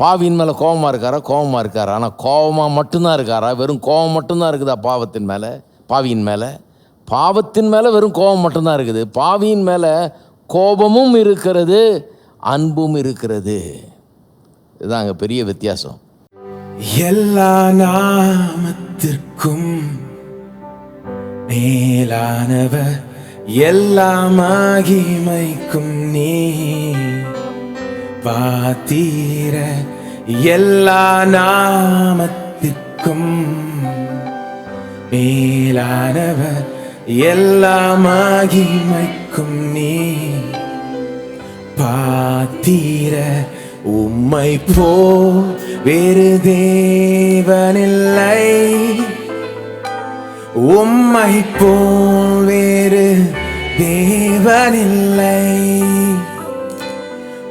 பாவியின் மேலே கோபமாக இருக்காரா? கோபமாக இருக்காரா? ஆனால் கோபமாக மட்டும்தான் இருக்காரா? வெறும் கோபம் மட்டும்தான் இருக்குதா பாவத்தின் மேலே? பாவியின் மேலே? பாவத்தின் மேலே வெறும் கோபம் மட்டும்தான் இருக்குது. பாவியின் மேலே கோபமும் இருக்கிறது அன்பும் இருக்கிறது. இதுதான் அங்கே பெரிய வித்தியாசம். எல்லா நாமத்திற்கும் மேலானவர் எல்லா மகிமைக்கும் நீ. பாத்தீர எல்லா நாமத்திற்கும். மேலானவர் எல்லா மகிமைக்கும் நீ பாத்தீர உம்மை போ வேறு தேவனில்லை. உம்மை போல் வேறு தேவனில்லை.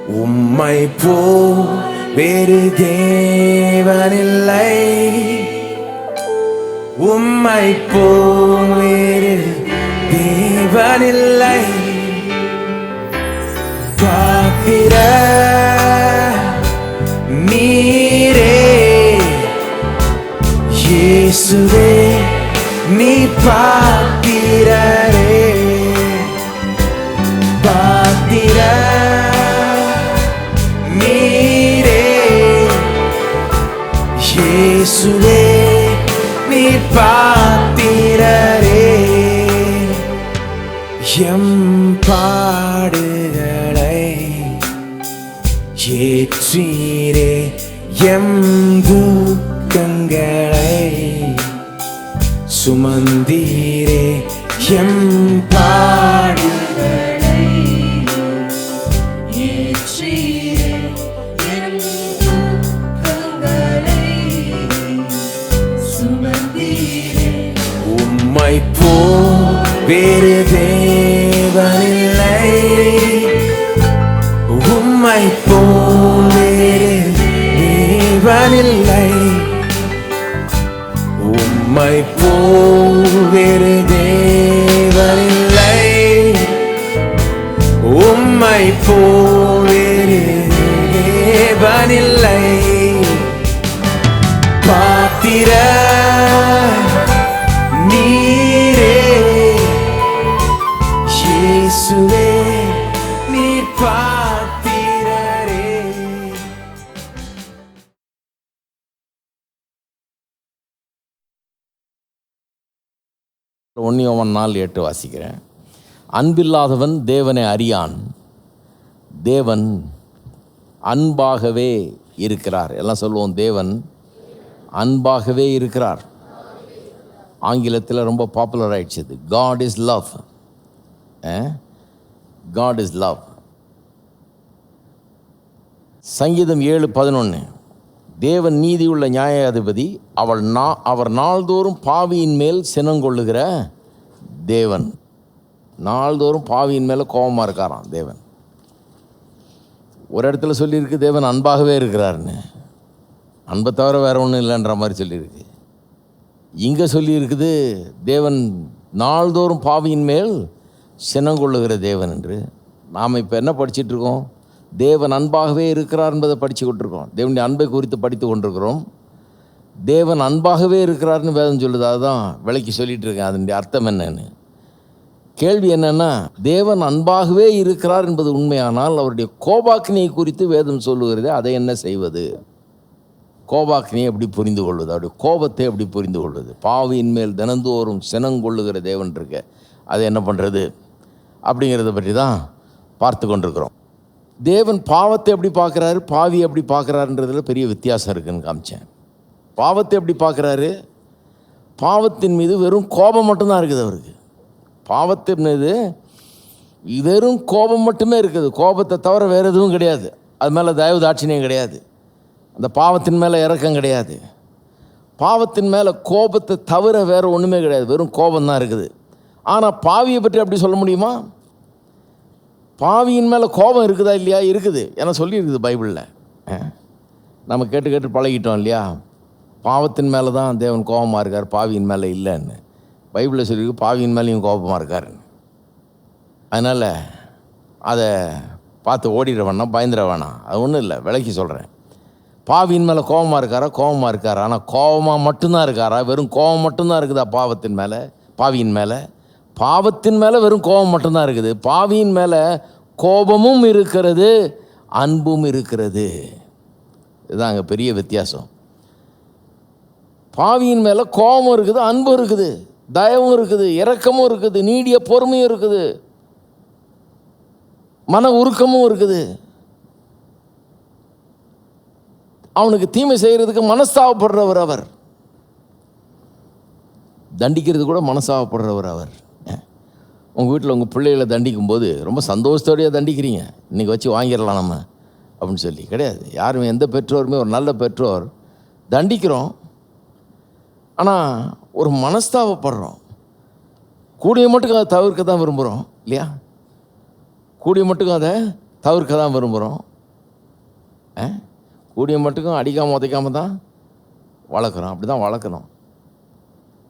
உம்மை போ வேறு தேவனில்லை. உம்மை போ வேறு தேவனில்லை. உம்மை போ வேறு தேவனில்லை நீர் பாத்திரரே நாள் எட்டு வாசிக்கிறேன். அன்பில்லாதவன் தேவனை அறியான். தேவன் அன்பாகவே இருக்கிறார். எல்லாம் சொல்லுவோம் தேவன் அன்பாகவே இருக்கிறார். ஆங்கிலத்தில் ரொம்ப பாப்புலர் ஆயிடுச்சு God is love God is love சங்கீதம் ஏழு பதினொன்று தேவன் நீதியுள்ள நியாயாதிபதி அவள் நா அவர் நாள்தோறும் பாவியின் மேல் சினங்கொள்ளுகிற தேவன். நாள்தோறும் பாவியின் மேலே கோபமாக இருக்காராம் தேவன். ஒரு இடத்துல சொல்லியிருக்கு தேவன் அன்பாகவே இருக்கிறாருன்னு. அன்பை தவிர வேறு ஒன்றும் இல்லைன்ற மாதிரி சொல்லியிருக்கு. இங்கே சொல்லியிருக்குது தேவன் நாள்தோறும் பாவியின் மேல் சினங்கொள்ளுகிற தேவன் என்று. நாம் இப்போ என்ன படிச்சிட்டு இருக்கோம்? தேவன் அன்பாகவே இருக்கிறார் என்பதை படித்து கொண்டிருக்கோம் தேவனுடைய அன்பை குறித்து படித்து கொண்டிருக்கிறோம். தேவன் அன்பாகவே இருக்கிறார்னு வேதம் சொல்லுது. அதுதான் விளக்கி சொல்லிட்டு இருக்கேன். அதனுடைய அர்த்தம் என்னன்னு. கேள்வி என்னென்னா தேவன் அன்பாகவே இருக்கிறார் என்பது உண்மையானால் அவருடைய கோபாக்கினியை குறித்து வேதம் சொல்லுகிறதே அதை என்ன செய்வது? கோபாக்கினியை எப்படி புரிந்து கொள்வது? அவருடைய கோபத்தை எப்படி புரிந்து கொள்வது? பாவியின் மேல் தினந்தோறும் சினங்கொள்ளுகிற தேவன் இருக்க அதை என்ன பண்ணுறது அப்படிங்கிறத பற்றி தான் பார்த்து கொண்டிருக்கிறோம். தேவன் பாவத்தை எப்படி பார்க்குறாரு பாவி எப்படி பார்க்குறாருன்றதுல பெரிய வித்தியாசம் இருக்குன்னு காமிச்சேன். பாவத்தை எப்படி பார்க்குறாரு? பாவத்தின் மீது வெறும் கோபம் மட்டும்தான் இருக்குது அவருக்கு. பாவத்தின் மீது வெறும் கோபம் மட்டுமே இருக்குது. கோபத்தை தவிர வேறு எதுவும் கிடையாது. அது மேலே தயவு தாட்சிணியம் கிடையாது. அந்த பாவத்தின் மேலே இறக்கம் கிடையாது. பாவத்தின் மேலே கோபத்தை தவிர வேறு ஒன்றுமே கிடையாது. வெறும் கோபம் தான் இருக்குது. ஆனால் பாவியை பற்றி அப்படி சொல்ல முடியுமா? பாவியின் மேலே கோபம் இருக்குதா இல்லையா? இருக்குது. ஏன்னா சொல்லியிருக்குது பைபிளில். நம்ம கேட்டு கேட்டு பழகிட்டோம் இல்லையா? பாவத்தின் மேலே தான் தேவன் கோபமாக இருக்கார் பாவியின் மேலே இல்லைன்னு. பைபிளில் சொல்லியிருக்கு பாவியின் மேலேயும் கோபமாக இருக்காருன்னு. அதனால் அதை பார்த்து ஓடிட வேணாம் பயந்துட வேணாம். அது ஒன்றும் இல்லை விலைக்கு சொல்கிறேன் பாவியின் மேலே கோபமாக இருக்காரா? கோபமாக இருக்காரா? ஆனால் கோபமாக மட்டும்தான் இருக்காரா? வெறும் கோபம் மட்டும்தான் இருக்குதா பாவத்தின் மேலே? பாவியின் மேலே? பாவத்தின் மேலே வெறும் கோபம் மட்டும்தான் இருக்குது. பாவியின் மேலே கோபமும் இருக்கிறது அன்பும் இருக்கிறது. இதுதான் அங்கே பெரிய வித்தியாசம். பாவியின் மேலே கோபமும் இருக்குது அன்பும் இருக்குது தயவும் இருக்குது இரக்கமும் இருக்குது நீடிய பொறுமையும் இருக்குது மன உருக்கமும் இருக்குது. அவனுக்கு தீமை செய்கிறதுக்கு மனஸ்தாபப்படுறவர் அவர். தண்டிக்கிறது கூட மனசாவப்படுறவர் அவர். உங்கள் வீட்டில் உங்கள் பிள்ளைகளை தண்டிக்கும் போது ரொம்ப சந்தோஷத்தோடையே தண்டிக்கிறீங்க. இன்றைக்கி வச்சு வாங்கிடலாம் நம்ம அப்படின்னு சொல்லி. கிடையாது. யாருமே எந்த பெற்றோருமே ஒரு நல்ல பெற்றோர். தண்டிக்கிறோம். ஆனால் ஒரு மனஸ்தாபப்படுறோம். கூடிய மட்டும் அதை தவிர்க்க தான் விரும்புகிறோம் இல்லையா? கூடிய மட்டும் அதை தவிர்க்க தான் விரும்புகிறோம் ஆ? கூடிய மட்டுக்கும் அடிக்காமல் உதைக்காமல் தான் வளர்க்குறோம். அப்படி தான் வளர்க்கணும்.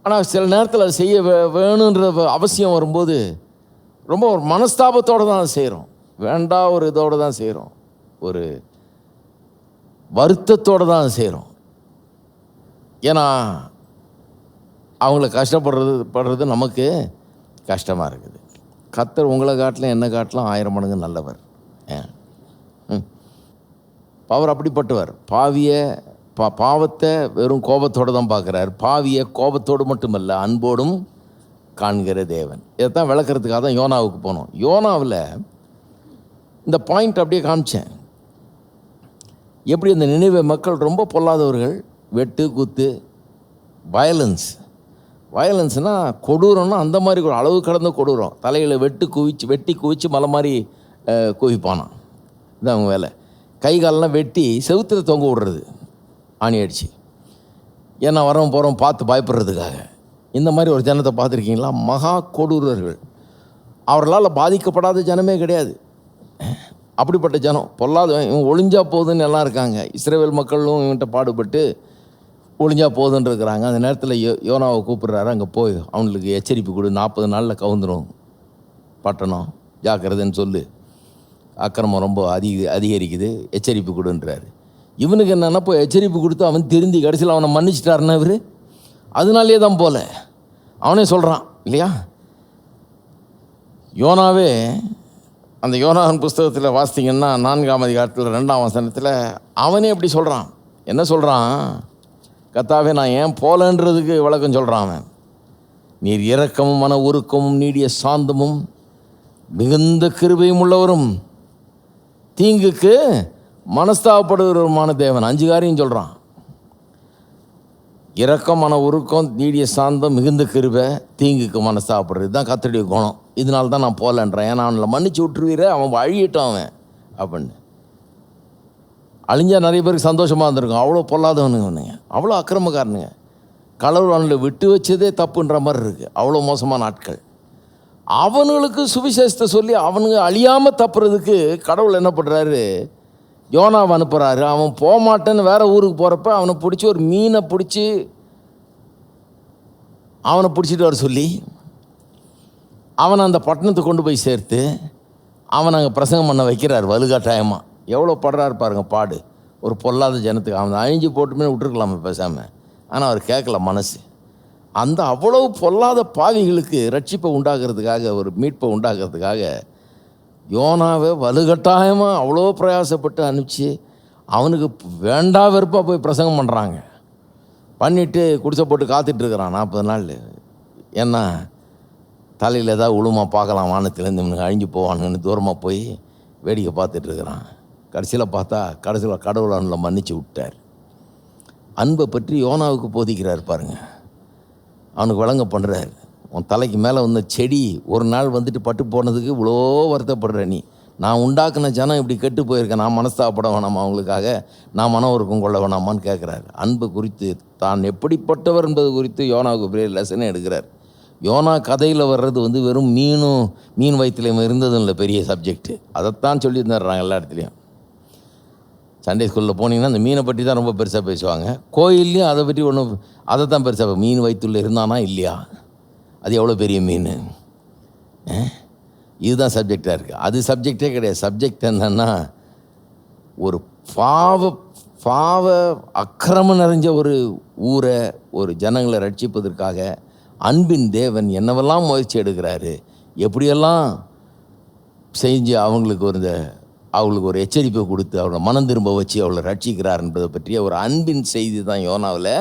ஆனால் சில நேரத்தில் அதை செய்ய வே- வேணுன்ற அவசியம் வரும்போது ரொம்ப ஒரு மனஸ்தாபத்தோடு தான் அதை செய்கிறோம். வேண்டா ஒரு இதோடு தான் செய்கிறோம். ஒரு வருத்தத்தோடு தான் அதை செய்கிறோம். ஏன்னா அவங்கள கஷ்டப்படுறது படுறது நமக்கு கஷ்டமாக இருக்குது. கத்தர் உங்களை காட்டிலும் என்ன காட்டிலும் ஆயிரம் மடங்கு நல்லவர். ஏன்? ம். அவர் அப்படிப்பட்டவர். பாவியை பா பாவத்தை வெறும் கோபத்தோடு தான் பார்க்குறார். பாவியை கோபத்தோடு மட்டுமல்ல அன்போடும் காண்கிற தேவன். இதைத்தான் விளக்குறதுக்காக தான் யோனாவுக்கு போனோம். யோனாவில் இந்த பாயிண்ட் அப்படியே காமிச்சேன். எப்படி அந்த நினைவு மக்கள் ரொம்ப பொல்லாதவர்கள் வெட்டு குத்து வயலன்ஸ் வயலன்ஸ்னால் கொடூரம்னா அந்த மாதிரி ஒரு அளவு கடந்த கொடூரம். தலையில் வெட்டு குவிச்சு வெட்டி குவிச்சு மலை மாதிரி குவிப்பானான் இதான் அவங்க வேலை. கை காலெல்லாம் வெட்டி செவுத்துல தொங்க விடுறது. ஆணி ஏன்னா வரவன் போகிறோம் பார்த்து பயப்படுறதுக்காக. இந்த மாதிரி ஒரு ஜனத்தை பார்த்துருக்கீங்களா? மகா கொடூரர்கள். அவர்களால் பாதிக்கப்படாத ஜனமே கிடையாது. அப்படிப்பட்ட ஜனம் பொல்லாதவன் இவன் ஒளிஞ்சா போகுதுன்னு எல்லாம் இருக்காங்க. இஸ்ரேவேல் மக்களும் இவன்கிட்ட பாடுபட்டு ஒளிஞ்சா போகுதுன்னு இருக்கிறாங்க. அந்த நேரத்தில் யோ யோனாவை கூப்பிட்றாரு அங்கே போய் அவனுக்கு எச்சரிப்பு கொடு நாற்பது நாளில் கவுந்துரும். பட்டணம் ஜாக்கிரதைன்னு சொல்லு. அக்கிரமம் ரொம்ப அதிக அதிகரிக்குது. எச்சரிப்பு கொடுன்றாரு. இவனுக்கு என்னென்னா போய் எச்சரிப்பு கொடுத்து அவன் திருந்தி கடைசியில் அவனை மன்னிச்சிட்டாருன்னா இவர்? அதனாலே தான் போல. அவனே சொல்கிறான் இல்லையா? யோனாவே அந்த யோனாவின் புஸ்தகத்தில் வாசித்தீங்கன்னா நான்காம் அதிகாரத்தில் ரெண்டாம் வசனத்தில் அவனே எப்படி சொல்கிறான் என்ன சொல்கிறான் கத்தாவே நான் ஏன் போலன்றதுக்கு விளக்கம் சொல்கிறான் அவன். நீர் இரக்கமும் மன உருக்கமும் நீடிய சாந்தமும் மிகுந்த கிருபையும் உள்ளவரும் தீங்குக்கு மனஸ்தாபப்படுகிறவருமான தேவன். அஞ்சு காரியம் சொல்கிறான் இரக்கம் மன உருக்கம் நீடிய சாந்தம் மிகுந்த கிருபை தீங்குக்கு மனஸ்தாபப்படுறது. தான் கத்தருடைய குணம். இதனால தான் நான் போகலன்றேன். ஏன்னா அவனை மன்னிச்சு விட்டுருவீர அவன் அழியிட்டான் அவன் அப்படின்னு. அழிஞ்சால் நிறைய பேருக்கு சந்தோஷமாக இருந்திருக்கும். அவ்வளோ பொல்லாதவனுங்க அவனுங்க அவ்வளோ அக்கிரமக்காரனுங்க. கடவுள் அவனில் விட்டு வச்சதே தப்புன்ற மாதிரி இருக்குது அவ்வளோ மோசமான ஆட்கள். அவனுங்களுக்கு சுவிசேஷத்தை சொல்லி அவனுங்க அழியாமல் தப்புறதுக்கு கடவுள் என்ன பண்ணுறாரு யோனாவை அனுப்புகிறாரு அவன் போகமாட்டேன்னு வேறு வேற ஊருக்கு போகிறப்ப அவனை பிடிச்சி ஒரு மீனை பிடிச்சி அவனை பிடிச்சிட்டு வர சொல்லி அவனை அந்த பட்டணத்தை கொண்டு போய் சேர்த்து அவனை அங்கே பிரசங்கம் பண்ண வைக்கிறார் வலுகாட்டாயமாக எவ்வளோ படுறாரு பாருங்க பாடு. ஒரு பொல்லாத ஜனத்துக்கு அவன் அழிஞ்சு போட்டுமே விட்டுருக்கலாமே பேசாமல் ஆனால் அவர் கேட்கல மனசு. அந்த அவ்வளவு பொல்லாத பாவிகளுக்கு ரட்சிப்பை உண்டாக்குறதுக்காக ஒரு மீட்பை உண்டாக்குறதுக்காக யோனாவை வலுகட்டாயமாக அவ்வளோ பிரயாசப்பட்டு அனுப்பிச்சு அவனுக்கு வேண்டா வெறுப்பாக போய் பிரசங்கம் பண்ணுறாங்க பண்ணிவிட்டு குடிசை போட்டு காத்துட்ருக்குறான் நாற்பது நாள். ஏன்னா தலையில் ஏதாவது உளுமா பார்க்கலாம் வானத்துலேருந்து இவனுக்கு அழிஞ்சு போவானுங்கன்னு தூரமாக போய் வேடிக்கை பார்த்துட்ருக்குறான் கடைசியில் பார்த்தா கடைசியில் கடவுள் அவனில் மன்னிச்சு விட்டார். அன்பை பற்றி யோனாவுக்கு போதிக்கிறார் பாருங்க. அவனுக்கு விளங்க பண்ணுறாரு உன் தலைக்கு மேலே வந்த செடி ஒரு நாள் வந்துட்டு பட்டு போனதுக்கு இவ்வளோ வருத்தப்படுற நீ. நான் உண்டாக்குன ஜனம் இப்படி கெட்டு போயிருக்கேன் நான் மனஸ்தாப்பட வேணாமா அவங்களுக்காக நான் மன உருக்கம் கொள்ள வேணாமான்னு கேட்குறாரு அன்பு குறித்து தான் எப்படிப்பட்டவர் என்பது குறித்து யோனாவுக்கு பெரிய லெசனே எடுக்கிறார். யோனா கதையில் வர்றது வந்து வெறும் மீனும் மீன் வயிற்றுலையும் இருந்ததும் இல்லை பெரிய சப்ஜெக்ட்டு அதைத்தான் சொல்லி தர்றாங்க எல்லா இடத்துலையும். சண்டே ஸ்கூலில் போனீங்கன்னா அந்த மீனை பற்றி தான் ரொம்ப பெருசாக பேசுவாங்க. கோயில்லையும் அதை பற்றி ஒன்றும் அதை தான் பெருசாக மீன் வயிற்றுள்ள இருந்தானா இல்லையா? அது எவ்வளோ பெரிய மீன்? இதுதான் சப்ஜெக்டாக இருக்குது அது சப்ஜெக்டே கிடையாது. சப்ஜெக்ட் என்னன்னா ஒரு பாவ பாவ அக்கிரமம் நிறைஞ்ச ஒரு ஊரை ஒரு ஜனங்களை ரட்சிப்பதற்காக அன்பின் தேவன் என்னவெல்லாம் முயற்சி எடுக்கிறாரு எப்படியெல்லாம் செஞ்சு அவங்களுக்கு ஒரு இந்த அவங்களுக்கு ஒரு எச்சரிப்பை கொடுத்து அவளை மனம் திரும்ப வச்சு அவளை ரட்சிக்கிறார் என்பதை பற்றிய ஒரு அன்பின் செய்தி தான் யோனாவில்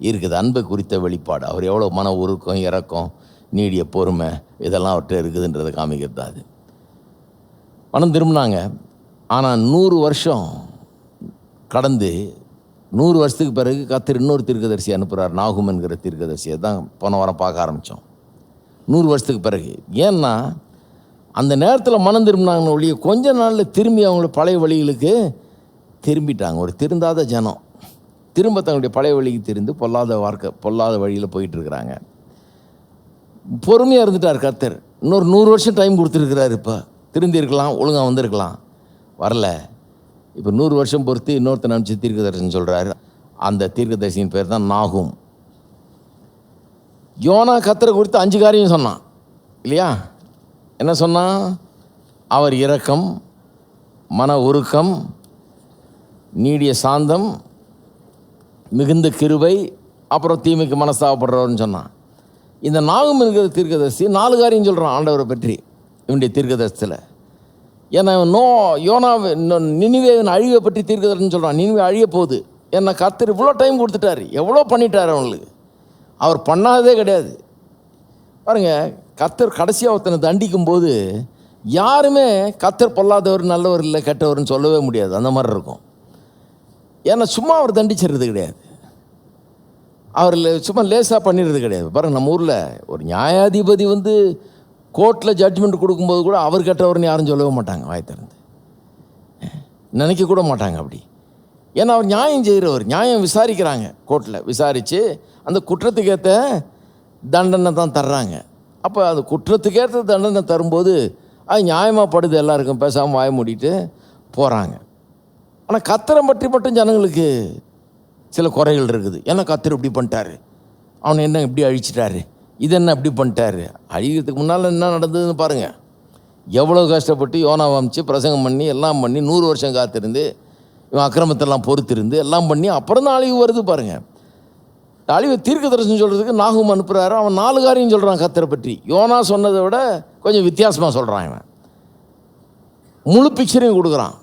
இருக்குது. அன்பை குறித்த வெளிப்பாடு. அவர் எவ்வளோ மன உருக்கம் இறக்கம் நீடிய பொறுமை இதெல்லாம் அவர்கிட்ட இருக்குதுன்றதை காமிக்கிறது அது. மனம் திரும்பினாங்க. ஆனால் நூறு வருஷம் கடந்து நூறு வருஷத்துக்கு பிறகு கத்தர் இன்னொரு தீர்க்கதரிசி அனுப்புகிறார் நாகும் என்கிற தீர்க்கதரிசியை தான் போன வாரம் பார்க்க ஆரம்பித்தோம் நூறு வருஷத்துக்கு பிறகு. ஏன்னா அந்த நேரத்தில் மனம் திரும்பினாங்கன்னு ஒழிய கொஞ்ச நாளில் திரும்பி அவங்கள பழைய வழிகளுக்கு திரும்பிட்டாங்க. ஒரு திருந்தாத ஜனம். திரும்ப தங்களுடைய பழைய வழிக்கு திருந்து பொல்லாத வார்க்க பொல்லாத வழியில் போயிட்டு இருக்கிறாங்க பொறுமையாக இருந்துட்டார் கர்த்தர். இன்னொரு நூறு வருஷம் டைம் கொடுத்துருக்கிறார் இப்போ. திருந்திருக்கலாம் ஒழுங்காக வந்திருக்கலாம். வரல. இப்போ நூறு வருஷம் பொறுத்து இன்னொருத்தர் நினச்சி தீர்க்கதரிசனம் சொல்கிறாரு அந்த தீர்க்கதரிசியின் பேர் தான் நாகும். யோனா கத்தரை குறித்து அஞ்சு காரியம் சொன்னான். இல்லையா? என்ன சொன்னான் அவர் இரக்கம் மன உருக்கம் நீடிய சாந்தம் மிகுந்த கிருபை அப்புறம் தீமைக்கு மனஸ்தாபப்படுறவர்னு சொன்னான். இந்த நாகம் என்கிற தீர்க்கதரிசி நாலு காரியம் சொல்கிறான் ஆண்டவரை பற்றி இவனுடைய தீர்க்கதரிசத்தில் ஏன்னா நோ யோனா நினிவேவின் அழிவை பற்றி தீர்க்கதரிசனம் சொல்கிறான் நினைவே அழிய போகுது. ஏன்னா கத்தர் இவ்வளோ டைம் கொடுத்துட்டாரு. எவ்வளோ பண்ணிட்டார் அவங்களுக்கு. அவர் பண்ணாததே கிடையாது. பாருங்கள் கத்தர் கடைசியாக ஒருத்தனை தண்டிக்கும் போது யாருமே கத்தர் பொல்லாதவர் நல்லவர் இல்லை கெட்டவர்னு சொல்லவே முடியாது. அந்த மாதிரி இருக்கும். ஏன்னா சும்மா அவர் தண்டிச்சிடுறது கிடையாது. அவர் சும்மா லேசாக பண்ணிடுறது கிடையாது. பாருங்க நம்ம ஊரில் ஒரு நியாயாதிபதி வந்து கோர்ட்டில் ஜட்ஜ்மெண்ட் கொடுக்கும்போது கூட அவர் கெட்டவர்னு யாரும் சொல்லவே மாட்டாங்க வாய் திறந்து. நினைக்க கூட மாட்டாங்க அப்படி. ஏன்னா அவர் நியாயம் செய்கிறவர் நியாயம் விசாரிக்கிறாங்க கோர்ட்டில் விசாரித்து அந்த குற்றத்துக்கேற்ற தண்டனை தான் தர்றாங்க. அப்போ அந்த குற்றத்துக்கேற்ற தண்டனை தரும்போது அது நியாயமாக படுது எல்லாருக்கும் பேசாமல் வாய மூடிட்டு போகிறாங்க ஆனால் கத்திரம் பற்றி மட்டும் ஜனங்களுக்கு சில குறைகள் இருக்குது. ஏன்னா கத்தர் இப்படி பண்ணிட்டாரு? அவனை என்ன இப்படி அழிச்சிட்டாரு? இது என்ன இப்படி பண்ணிட்டாரு? அழிக்கிறதுக்கு முன்னால் என்ன நடந்ததுன்னு பாருங்கள் எவ்வளோ கஷ்டப்பட்டு யோனா அமைச்சு பிரசங்கம் பண்ணி எல்லாம் பண்ணி நூறு வருஷம் காத்திருந்து இவன் அக்கிரமத்தெல்லாம் பொறுத்திருந்து எல்லாம் பண்ணி அப்புறம் தான் அழிவு வருது பாருங்கள் அழிவு தீர்க்க தரிசனம் சொல்கிறதுக்கு நாகும் அனுப்புகிறாரு அவன் நாலு காரியம் சொல்கிறான் கத்தரை பற்றி. யோனா சொன்னதை விட கொஞ்சம் வித்தியாசமாக சொல்கிறான் இவன். முழு பிக்சரையும் கொடுக்குறான்.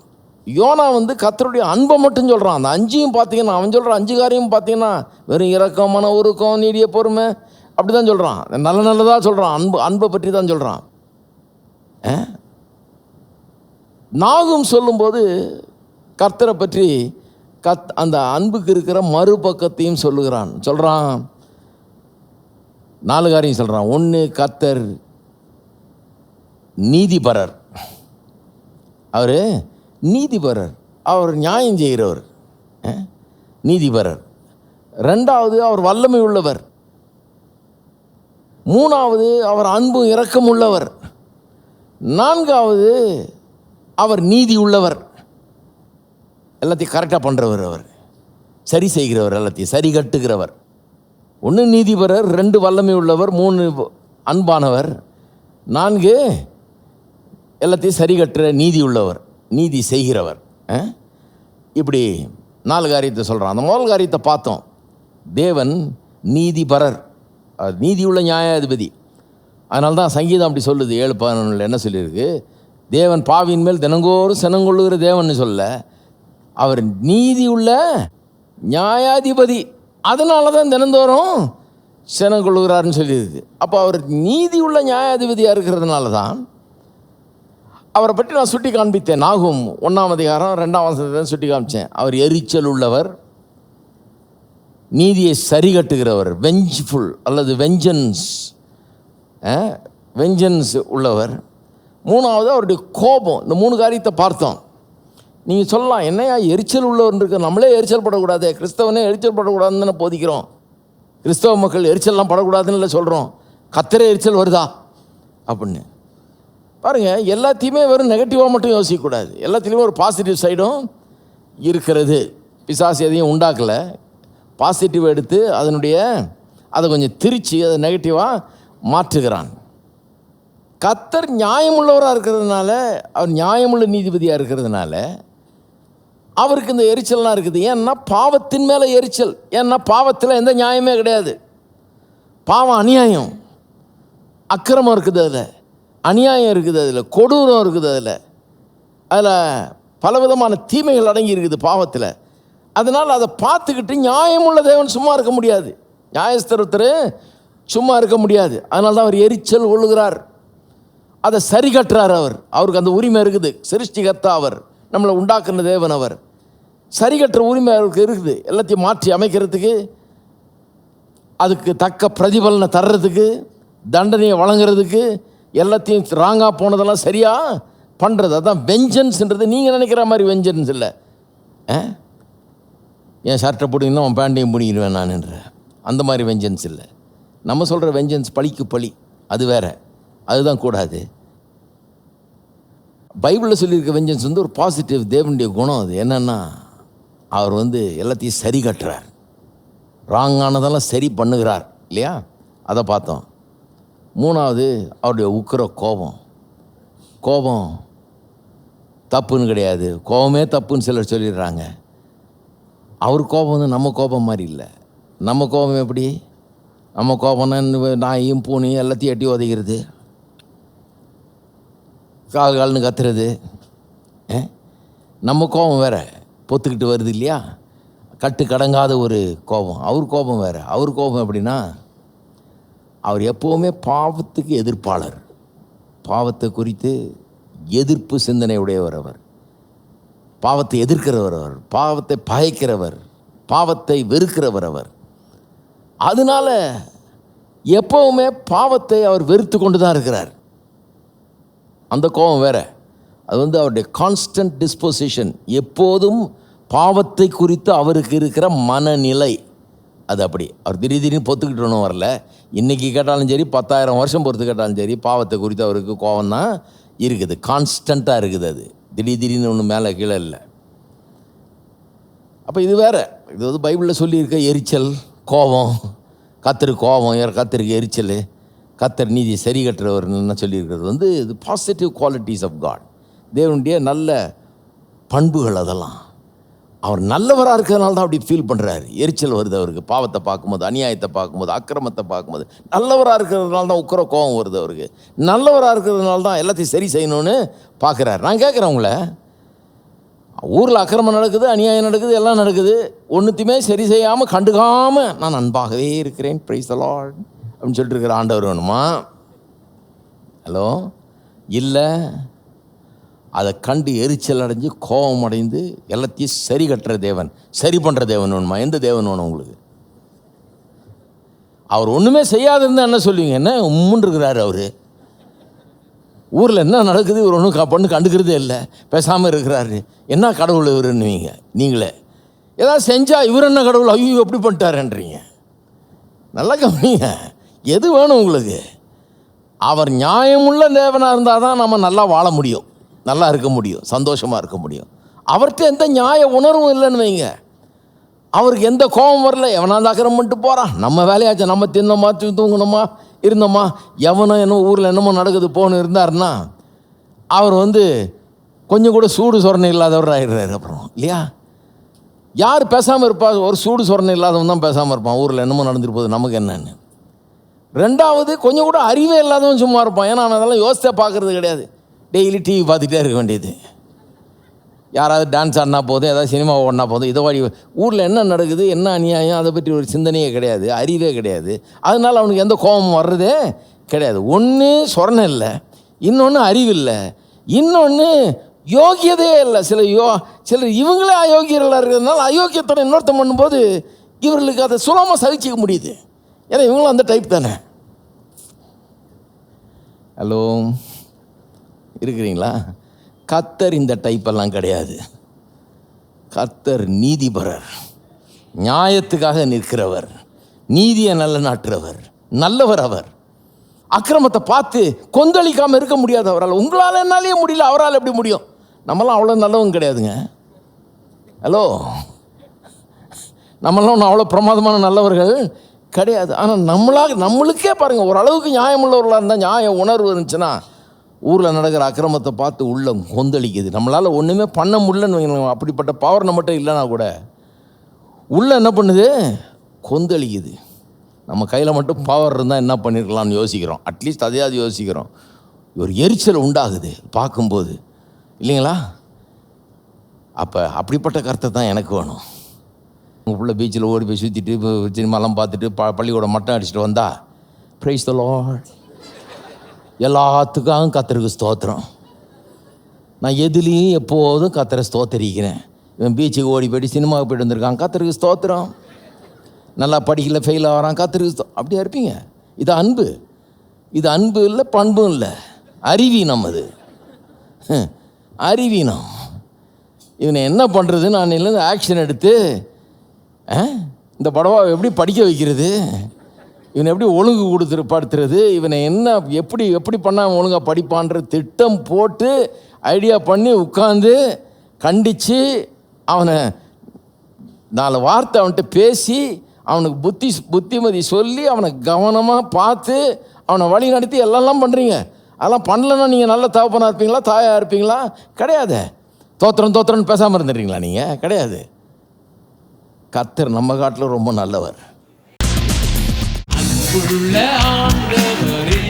யோனா வந்து கத்தருடைய அன்பை மட்டும் சொல்கிறான் அந்த அஞ்சையும் பார்த்தீங்கன்னா அவன் சொல்கிற அஞ்சு காரியம் பார்த்தீங்கன்னா வெறும் இறக்கம் மன உருக்கம் நீடிய பொறுமை அப்படி தான் சொல்கிறான் நல்ல நல்லதாக சொல்கிறான் அன்பு அன்பை பற்றி தான் சொல்கிறான் நாகும் சொல்லும்போது கர்த்தரை பற்றி கத் அந்த அன்புக்கு இருக்கிற மறுபக்கத்தையும் சொல்லுகிறான். சொல்கிறான் நாலு காரியம் சொல்கிறான் ஒன்று கர்த்தர் நீதிபரர். அவர் நீதிபரர். அவர் நியாயம் செய்கிறவர். நீதிபரர். ரெண்டாவது அவர் வல்லமை உள்ளவர். மூணாவது அவர் அன்பு இரக்கம் உள்ளவர். நான்காவது அவர் நீதி உள்ளவர். எல்லாத்தையும் கரெக்டாக பண்ணுறவர் அவர். சரி செய்கிறவர் எல்லாத்தையும் சரி கட்டுகிறவர். ஒன்று நீதிபரர் ரெண்டு வல்லமை உள்ளவர் மூணு அன்பானவர். நான்கு எல்லாத்தையும் சரி கட்டுற நீதி உள்ளவர். நீதி செய்கிறவர். ஆ? இப்படி நாலு காரியத்தை சொல்கிறான் அந்த முதல் காரியத்தை பார்த்தோம். தேவன் நீதிபரர். நீதியுள்ள நியாயாதிபதி. அதனால தான் சங்கீதம் அப்படி சொல்லுது. ஏழு பதினொன்றில் என்ன சொல்லியிருக்கு? தேவன் பாவியின் மேல் தினங்கோறும் சினங்கொள்ளுகிற தேவன் சொல்ல அவர் நீதியுள்ள நியாயாதிபதி. அதனால தான் தினந்தோறும் சினங்கொள்ளுகிறாருன்னு சொல்லியிருக்கு. அப்போ அவர் நீதியுள்ள நியாயாதிபதியாக இருக்கிறதுனால தான் அவரை பற்றி நான் சுட்டி காண்பித்தேன். நாகும் ஒன்றாம் அதிகாரம் ரெண்டாம் வசனத்தை சுட்டி காமிச்சேன். அவர் எரிச்சல் உள்ளவர் நீதியை சரிகட்டுகிறவர் வெஞ்ச்ஃபுல் அல்லது வெஞ்சன்ஸ் வெஞ்சன்ஸ் உள்ளவர். மூணாவது அவருடைய கோபம் இந்த மூணு காரியத்தை பார்த்தோம். நீங்கள் சொல்லலாம் என்னையா எரிச்சல் உள்ளவர் நம்மளே எரிச்சல் படக்கூடாது கிறிஸ்தவனே எரிச்சல் படக்கூடாதுன்னு தானே போதிக்கிறோம். கிறிஸ்தவ மக்கள் எரிச்சல்லாம் படக்கூடாதுன்னு இல்லை சொல்கிறோம் கத்திர எரிச்சல் வருதா? அப்படின்னு. பாருங்கள் எல்லாத்தையுமே வெறும் நெகட்டிவாக மட்டும் யோசிக்கக்கூடாது. எல்லாத்துலேயுமே ஒரு பாசிட்டிவ் சைடும் இருக்கிறது. பிசாசு எதையும் உண்டாக்கலை. பாசிட்டிவ் எடுத்து அதனுடைய அதை கொஞ்சம் திரித்து அதை நெகட்டிவாக மாற்றுகிறான். கத்தர் நியாயமுள்ளவராக இருக்கிறதுனால அவர் நியாயமுள்ள நீதிபதியாக இருக்கிறதுனால அவருக்கு இந்த எரிச்சல்லாம் இருக்குது. ஏன்னா பாவத்தின் மேலே எரிச்சல். ஏன்னா பாவத்தில் எந்த நியாயமே கிடையாது. பாவம் அநியாயம். அக்கிரமம் இருக்குது அதில். அநியாயம் இருக்குது அதில் கொடூரம் இருக்குது அதில். அதில் பலவிதமான தீமைகள் அடங்கி இருக்குது பாவத்தில். அதனால் அதை பார்த்துக்கிட்டு நியாயமுள்ள தேவன் சும்மா இருக்க முடியாது. நியாயஸ்தரத்தர் சும்மா இருக்க முடியாது. அதனால தான் அவர் எரிச்சல் கொள்ளுகிறார். அதை சரி கட்டுறார் அவர். அவருக்கு அந்த உரிமை இருக்குது. சிருஷ்டிகர்த்தா அவர். நம்மளை உண்டாக்குன தேவன் அவர். சரி கட்டுற உரிமை அவருக்கு இருக்குது. எல்லாத்தையும் மாற்றி அமைக்கிறதுக்கு அதுக்கு தக்க பிரதிபலனை தர்றதுக்கு தண்டனையை வழங்குறதுக்கு எல்லாத்தையும் ராங்காக போனதெல்லாம் சரியாக பண்ணுறது அதான் வெஞ்சன்ஸ்ன்றது நீங்கள் நினைக்கிற மாதிரி வெஞ்சன்ஸ் இல்லை. ஆ? என் ஷர்ட்டை பிடிங்கன்னா உன் பேண்டையும் பிடிக்கிடுவேன் நான்ன்ற அந்த மாதிரி வெஞ்சன்ஸ் இல்லை. நம்ம சொல்கிற வெஞ்சன்ஸ் பழிக்கு பழி. அது வேற. அதுதான் கூடாது. பைபிளில் சொல்லியிருக்க வெஞ்சன்ஸ் வந்து ஒரு பாசிட்டிவ் தேவனுடைய குணம் அது. என்னென்னா அவர் வந்து எல்லாத்தையும் சரி கட்டுறார். ராங்கானதெல்லாம் சரி பண்ணுகிறார். இல்லையா? அதை பார்த்தோம். மூணாவது அவருடைய உக்கிர கோபம். கோபம் தப்புன்னு கிடையாது. கோபமே தப்புன்னு சிலர் சொல்லிடுறாங்க. அவர் கோபம் வந்து நம்ம கோபம் மாதிரி இல்லை. நம்ம கோபம் எப்படி? நம்ம கோபம்னா நாயும் பூனையும் எல்லாத்தையும் எட்டி உதைக்கிறது. கால் கால்னு கத்துறது. நம்ம கோபம் வேறு. பொத்துக்கிட்டு வருது இல்லையா? கட்டு கடங்காத ஒரு கோபம். அவர் கோபம் வேறு. அவர் கோபம் எப்படின்னா அவர் எப்போவுமே பாவத்துக்கு எதிர்ப்பாளர். பாவத்தை குறித்து எதிர்ப்பு சிந்தனை உடையவர் அவர். பாவத்தை எதிர்க்கிறவர் அவர். பாவத்தை பயக்கிறவர். பாவத்தை வெறுக்கிறவர் அவர். அதனால எப்போவுமே பாவத்தை அவர் வெறுத்து கொண்டு தான் இருக்கிறார். அந்த கோபம் வேறு. அது வந்து அவருடைய கான்ஸ்டன்ட் டிஸ்போசிஷன் எப்போதும் பாவத்தை குறித்து அவருக்கு இருக்கிற மனநிலை. அது அப்படி. அவர் திடீர் திடீர்னு பொத்துக்கிட்டு ஒன்றும் வரல. இன்றைக்கி கேட்டாலும் சரி பத்தாயிரம் வருஷம் பொறுத்து கேட்டாலும் சரி பாவத்தை குறித்து அவருக்கு கோபம் தான் இருக்குது. கான்ஸ்டண்ட்டாக இருக்குது அது. திடீர் திடீர்னு ஒன்று மேலே கீழே இல்லை. அப்போ இது வேறு. இது வந்து பைபிளில் சொல்லியிருக்க எரிச்சல் கோபம். கத்தரு கோபம் யார் கத்தருக்கு எரிச்சல்? கத்தர் நீதி சரி கட்டுறவர்னு சொல்லியிருக்கிறது? வந்து இது பாசிட்டிவ் குவாலிட்டிஸ் ஆஃப் காட் தேவனுடைய நல்ல பண்புகள் அதெல்லாம். அவர் நல்லவராக இருக்கிறதுனால தான் அப்படி ஃபீல் பண்ணுறாரு எரிச்சல் வருது அவருக்கு. பாவத்தை பார்க்கும்போது அநியாயத்தை பார்க்கும்போது அக்கிரமத்தை பார்க்கும்போது. நல்லவராக இருக்கிறதுனால தான் உக்கர கோபம் வருது அவருக்கு. நல்லவராக இருக்கிறதுனால தான் எல்லாத்தையும் சரி செய்யணும்னு பார்க்குறாரு. நான் கேட்குறேன் உங்களை. ஊரில் அக்கிரமம் நடக்குது அநியாயம் நடக்குது எல்லாம் நடக்குது. ஒன்றுத்தையுமே சரி செய்யாமல் கண்டுக்காமல் நான் அன்பாகவே இருக்கிறேன். ப்ரைஸ் அலாட் அப்படின்னு சொல்லிட்டு இருக்கிற ஆண்டவர் வேணுமா? ஹலோ இல்லை. அதை கண்டு எரிச்சல் அடைஞ்சு கோபம் அடைந்து எல்லாத்தையும் சரி கட்டுற தேவன் சரி பண்ணுற தேவன் வேணுமா? எந்த தேவன் வேணும் உங்களுக்கு? அவர் ஒன்றுமே செய்யாதுன்னு இருந்தால் என்ன சொல்லுவீங்க? என்ன உம்முன்னு இருக்கிறாரு அவர். ஊரில் என்ன நடக்குது? இவர் ஒன்றும் பொண்ணு கண்டுக்கிறதே இல்லை. பேசாமல் இருக்கிறாரு. என்ன கடவுள் இவருன்னுவீங்க? நீங்களே. ஏதாவது செஞ்சால் இவர் என்ன கடவுள்? ஐயோ எப்படி பண்ணிட்டாருன்றீங்க. நல்லா கவனிங்க. எது வேணும் உங்களுக்கு? அவர் நியாயமுள்ள தேவனாக இருந்தால் தான் நம்ம நல்லா வாழ முடியும். நல்லா இருக்க முடியும் சந்தோஷமாக இருக்க முடியும். அவர்கிட்ட எந்த நியாய உணர்வும் இல்லைன்னு வைங்க. அவருக்கு எந்த கோபம் வரல எவனாக தாக்கிரம் பண்ணிட்டு போகிறான் நம்ம வேலையாச்சு நம்ம தின்னோமா தூங்கணுமா தூங்குனோமா இருந்தோமா எவனோ என்னமோ ஊரில் என்னமோ நடக்குது போன்னு இருந்தாருன்னா அவர் வந்து கொஞ்சம் கூட சூடு சொரணை இல்லாதவர் ஆகிடுறாரு அப்புறம் இல்லையா? யார் பேசாமல் இருப்பா? ஒரு சூடு சொரணை இல்லாதவன் தான் பேசாமல் இருப்பான். ஊரில் என்னமோ நடந்துட்டு போகுது நமக்கு என்னென்னு. ரெண்டாவது கொஞ்சம் கூட அறிவே இல்லாதவன் சும்மா இருப்பான். ஏன்னா அவன் அதெல்லாம் யோசித்தே பார்க்குறது கிடையாது. டெய்லி டிவி பார்த்துட்டே இருக்க வேண்டியது. யாராவது டான்ஸ் ஆடினா போதும் ஏதாவது சினிமா ஓடினா போதும். இதை வாடி ஊரில் என்ன நடக்குது என்ன அநியாயம் அதை பற்றி ஒரு சிந்தனையே கிடையாது அறிவே கிடையாது. அதனால் அவனுக்கு எந்த கோபம் வர்றதே கிடையாது. ஒன்று சொரணை இல்லை இன்னொன்று அறிவில்லை இன்னொன்று யோகியதே இல்லை. சில யோ சிலர் இவங்களே அயோக்கியர்களாக இருக்கிறதுனால அயோக்கியத்தோட இன்னொருத்தம் பண்ணும்போது இவர்களுக்கு அதை சுலமாக சகிச்சிக்க முடியுது. ஏன்னா இவங்களும் அந்த டைப் தானே. ஹலோ இருக்கிறீங்களா? கத்தர் இந்த டைப்பெல்லாம் கிடையாது. கத்தர் நீதிபரர். நியாயத்துக்காக நிற்கிறவர். நீதியை நல்ல நாட்டுறவர் நல்லவர் அவர். அக்கிரமத்தை பார்த்து கொந்தளிக்காமல் இருக்க முடியாது அவரால். உங்களால் என்னாலேயே முடியல. அவரால் எப்படி முடியும்? நம்மளாம் அவ்வளோ நல்லவங்க கிடையாதுங்க. ஹலோ நம்மளாம் ஒன்றும் அவ்வளோ பிரமாதமான நல்லவர்கள் கிடையாது. ஆனால் நம்மளாக நம்மளுக்கே பாருங்கள் ஓரளவுக்கு நியாயமுள்ளவர்களாக இருந்தால் நியாயம் உணர்வு இருந்துச்சுன்னா ஊரில் நடக்கிற அக்கிரமத்தை பார்த்து உள்ளம் கொந்தளிக்குது. நம்மளால் ஒன்றுமே பண்ண முடியலன்னு அப்படிப்பட்ட பவர் நம்மகிட்ட இல்லைனா கூட உள்ள என்ன பண்ணுது? கொந்தளிக்குது. நம்ம கையில் மட்டும் பவர் இருந்தால் என்ன பண்ணியிருக்கலாம்னு யோசிக்கிறோம். அட்லீஸ்ட் அதையாவது யோசிக்கிறோம். ஒரு எரிச்சல் உண்டாகுது பார்க்கும்போது. இல்லைங்களா? அப்போ அப்படிப்பட்ட கருத்தை தான் எனக்கு வேணும். உங்கள் பிள்ளை பீச்சில் ஓடி போய் சுற்றிட்டு சினிமாலாம் பார்த்துட்டு ப பள்ளிக்கூடம் மட்டம் அடிச்சுட்டு வந்தா ப்ரைஸ் த லார்ட் எல்லாத்துக்காகவும் கத்தருக்கு ஸ்தோத்திரம். நான் எதுலேயும் எப்போதும் கத்தரை ஸ்தோத்தரிக்கிறேன். இவன் பீச்சுக்கு ஓடி போயிட்டு சினிமாவுக்கு போயிட்டு வந்திருக்கான் கத்தருக்கு ஸ்தோத்திரம். நல்லா படிக்கல ஃபெயில் ஆகிறான் கத்தருக்கு ஸ்தோ அப்படியா இருப்பீங்க? இது அன்பு. இது அன்பு இல்லை பண்பும் இல்லை. அறிவீனம் அது. அறிவீனம். இவனை என்ன பண்ணுறது நான் இல்லை ஆக்ஷன் எடுத்து ஆ, இந்த படவை எப்படி படிக்க வைக்கிறது? இவனை எப்படி ஒழுங்கு கொடுத்துரு படுத்துறது இவனை என்ன எப்படி எப்படி பண்ணால் ஒழுங்காக படிப்பான்ற திட்டம் போட்டு ஐடியா பண்ணி உட்காந்து கண்டித்து அவனை நாலு வார்த்தை அவன்கிட்ட பேசி அவனுக்கு புத்தி புத்திமதி சொல்லி அவனை கவனமாக பார்த்து அவனை வழி நடத்தி எல்லாம் பண்ணுறீங்க அதெல்லாம் பண்ணலன்னா நீங்கள் நல்ல தகப்பனாக இருப்பீங்களா தாயாக இருப்பீங்களா? கிடையாது. தோத்திரம் தோத்திரம்னு பேசாமல் இருந்துடுறீங்களா நீங்கள் கிடையாது. கத்தர் நம்ம காட்டில் ரொம்ப நல்லவர். அன்புள்ள ஆண்டவரே